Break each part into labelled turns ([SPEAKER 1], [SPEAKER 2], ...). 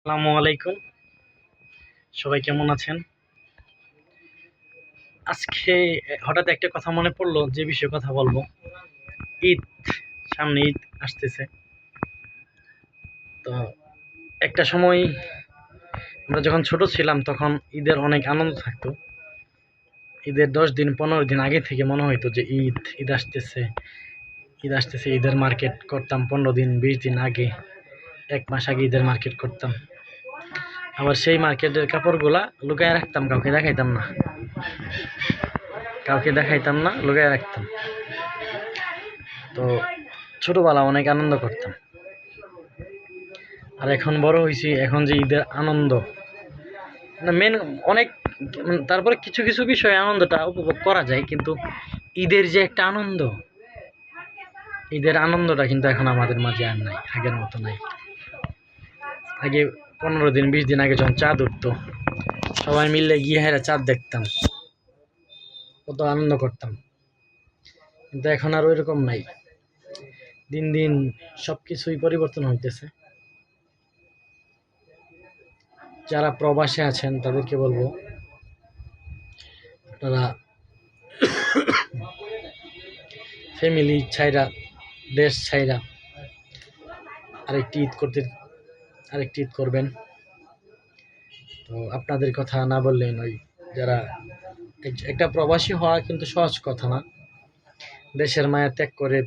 [SPEAKER 1] আসসালামু আলাইকুম। সবাই কেমন আছেন? আজকে হঠাৎ একটা কথা মনে পড়ল, যে বিষয়ে কথা বলব। ঈদ, সামনে ঈদ আসতেছে। তো একটা সময় আমরা যখন ছোট ছিলাম, তখন ঈদের অনেক আনন্দ থাকতো। ঈদের দশ দিন, পনেরো দিন আগে থেকে মনে হইতো যে ঈদ ঈদ আসতেছে। ঈদ আসতেছে, ঈদের মার্কেট করতাম পনেরো দিন, বিশ দিন আগে। এক মাস আগে ঈদের মার্কেট করতাম। আবার সেই মার্কেটের কাপড়গুলা লুকায় রাখতাম, কাউকে দেখাইতাম না। কাউকে দেখাইতাম না, লুকায় রাখতাম। তো ছোটবেলা অনেক আনন্দ করতাম। আর এখন বড় হয়েছি এখন যে ঈদের আনন্দ না মেন অনেক মানে তারপরে কিছু কিছু বিষয়ে আনন্দটা উপভোগ করা যায়, কিন্তু ঈদের যে একটা আনন্দ, ঈদের আনন্দটা কিন্তু এখন আমাদের মাঝে আর নাই, আগের মতো নাই। আগে পনেরো দিন, বিশ দিন আগে যখন চাঁদ উঠতো, সবাই মিললে গিয়ে হেরা চাঁদ দেখতাম। কত আনন্দ করতাম। কিন্তু এখন আর ওইরকম নাই। দিন দিন সব কিছুই পরিবর্তন হইতেছে। যারা প্রবাসে আছেন, তাদেরকে বলব, আপনারা ফ্যামিলি ছাইরা, দেশ ছাইরা আরেকটি ঈদ করতে আরেকটি ঈদ করবেন। তো আপনাদের কথা না বললেন ওই যারা একটা প্রবাসী হওয়া কিন্তু সহজ কথা না। দেশের মায়া ত্যাগ করে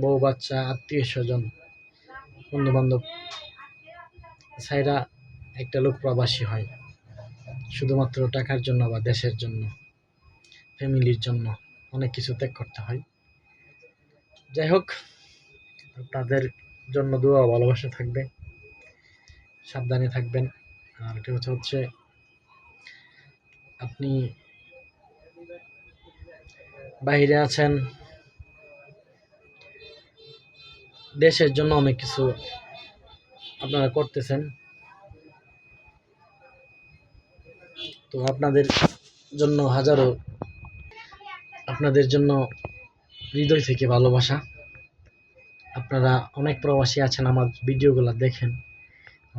[SPEAKER 1] বউ, বাচ্চা, আত্মীয় স্বজন বন্ধু বান্ধব ছাইরা একটা লোক প্রবাসী হয়, শুধুমাত্র টাকার জন্য বা দেশের জন্য, ফ্যামিলির জন্য অনেক কিছু ত্যাগ করতে হয়। যাই হোক তাদের জন্য দোয়া ভালোবাসা থাকবে। সাবধানে থাকবেন। আর এটা হচ্ছে হচ্ছে আপনি বাইরে আছেন। দেশের জন্য অনেক কিছু আপনারা করতেছেন। তো আপনাদের জন্য হাজারো আপনাদের জন্য হৃদয় থেকে ভালোবাসা। আপনারা অনেক প্রবাসী আছেন আমার ভিডিওগুলো দেখেন।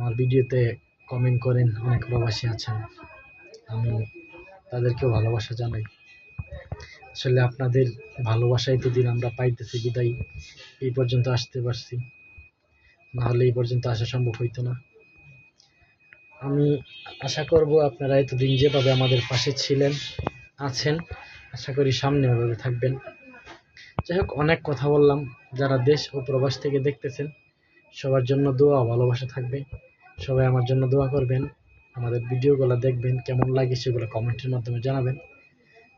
[SPEAKER 1] আমার ভিডিওতে কমেন্ট করেন, অনেক প্রবাসী আছেন আমি তাদেরকেও ভালোবাসা জানাই। আসলে আপনাদের ভালোবাসাই তো দিন, আমরা পাইতেছি বিদায়। এই পর্যন্ত আসতে পারছি। না হলে এই পর্যন্ত আসা সম্ভব হইতো না। আমি আশা করব আপনারা এতদিন যেভাবে আমাদের পাশে ছিলেন, আছেন, আশা করি সামনে ওভাবে থাকবেন। যাই হোক, অনেক কথা বললাম। যারা দেশ ও প্রবাস থেকে দেখতেছেন, সবার জন্য দোয়া ভালোবাসা থাকবে। সবাই আমার জন্য দোয়া করবেন, আমাদের ভিডিওগুলো দেখবেন, কেমন লাগে সেগুলো কমেন্টের মাধ্যমে জানাবেন।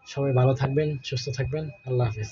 [SPEAKER 1] সবাই ভালো থাকবেন, সুস্থ থাকবেন, আল্লাহ হাফিজ।